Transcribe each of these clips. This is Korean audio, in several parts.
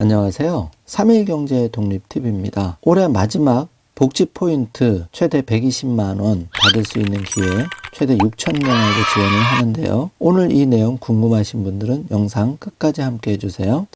안녕하세요. 3일 경제 독립 팁입니다. 올해 마지막 복지 포인트 최대 120만 원 받을 수 있는 기회 최대 6천 명에게 지원을 하는데요. 오늘 이 내용 궁금하신 분들은 영상 끝까지 함께 해주세요.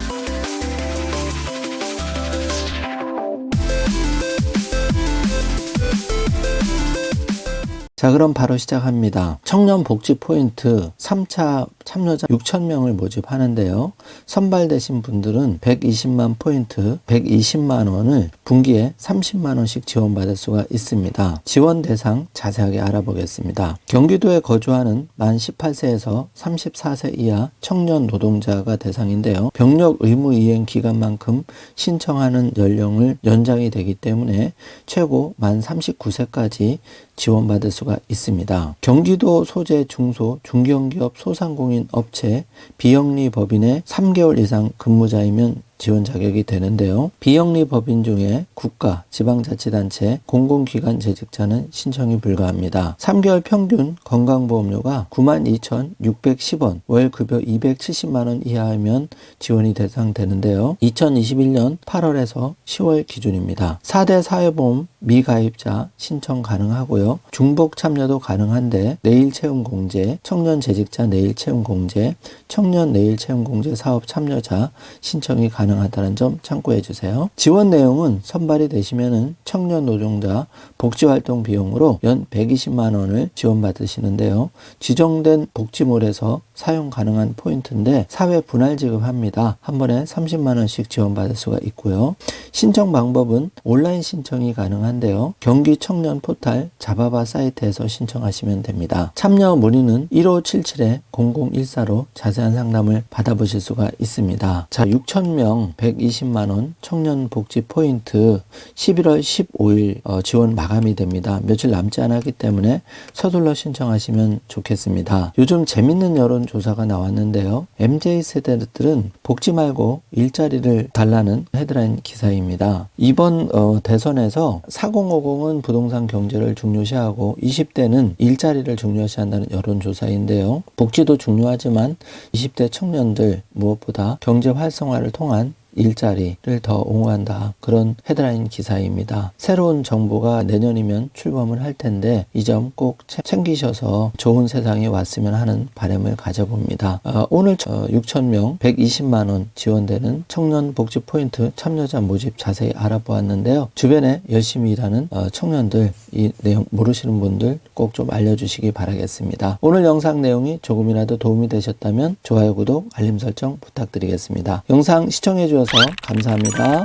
자, 그럼 바로 시작합니다. 청년 복지 포인트 3차 참여자 6,000명을 모집하는데요. 선발되신 분들은 120만 포인트, 120만 원을 분기에 30만 원씩 지원받을 수가 있습니다. 지원 대상 자세하게 알아보겠습니다. 경기도에 거주하는 만 18세에서 34세 이하 청년 노동자가 대상인데요. 병력 의무 이행 기간만큼 신청하는 연령을 연장이 되기 때문에 최고 만 39세까지 지원받을 수가 있습니다. 경기도 소재 중소 중견기업 소상공인 업체 비영리 법인의 3개월 이상 근무자이면 지원 자격이 되는데요. 비영리 법인 중에 국가, 지방자치단체, 공공기관 재직자는 신청이 불가합니다. 3개월 평균 건강보험료가 92,610원, 월 급여 270만 원 이하이면 지원이 대상되는데요. 2021년 8월에서 10월 기준입니다. 4대 사회보험 미가입자 신청 가능하고요. 중복 참여도 가능한데 내일 채용 공제, 청년 재직자 내일 채용 공제, 청년 내일 채용 공제 사업 참여자 신청이 가능 하다는 점 참고해 주세요. 지원 내용은 선발이 되시면은 청년 노동자 복지활동 비용으로 연 120만 원을 지원받으시는데요. 지정된 복지몰에서 사용 가능한 포인트인데 사회 분할 지급합니다. 한 번에 30만 원씩 지원받을 수가 있고요. 신청 방법은 온라인 신청이 가능한데요. 경기 청년 포탈 자바바 사이트에서 신청하시면 됩니다. 참여 문의는 1577-0014로 자세한 상담을 받아보실 수가 있습니다. 자, 6,000명 120만 원 청년 복지 포인트 11월 15일 어, 지원 마감이 됩니다. 며칠 남지 않았기 때문에 서둘러 신청하시면 좋겠습니다. 요즘 재밌는 여론 조사가 나왔는데요. MZ 세대들은 복지 말고 일자리를 달라는 헤드라인 기사입니다. 이번 어, 대선에서 4050은 부동산 경제를 중요시하고 20대는 일자리를 중요시한다는 여론 조사인데요. 복지도 중요하지만 20대 청년들 무엇보다 경제 활성화를 통한 일자리를 더 옹호한다. 그런 헤드라인 기사입니다. 새로운 정부가 내년이면 출범을 할 텐데 이 점 꼭 챙기셔서 좋은 세상이 왔으면 하는 바람을 가져봅니다. 어, 오늘 6,000명 120만 원 지원되는 청년 복지 포인트 참여자 모집 자세히 알아보았는데요. 주변에 열심히 일하는 어, 청년들 이 내용 모르시는 분들 꼭 좀 알려주시기 바라겠습니다. 오늘 영상 내용이 조금이라도 도움이 되셨다면 좋아요, 구독, 알림 설정 부탁드리겠습니다. 영상 시청 해 주셔서 감사합니다.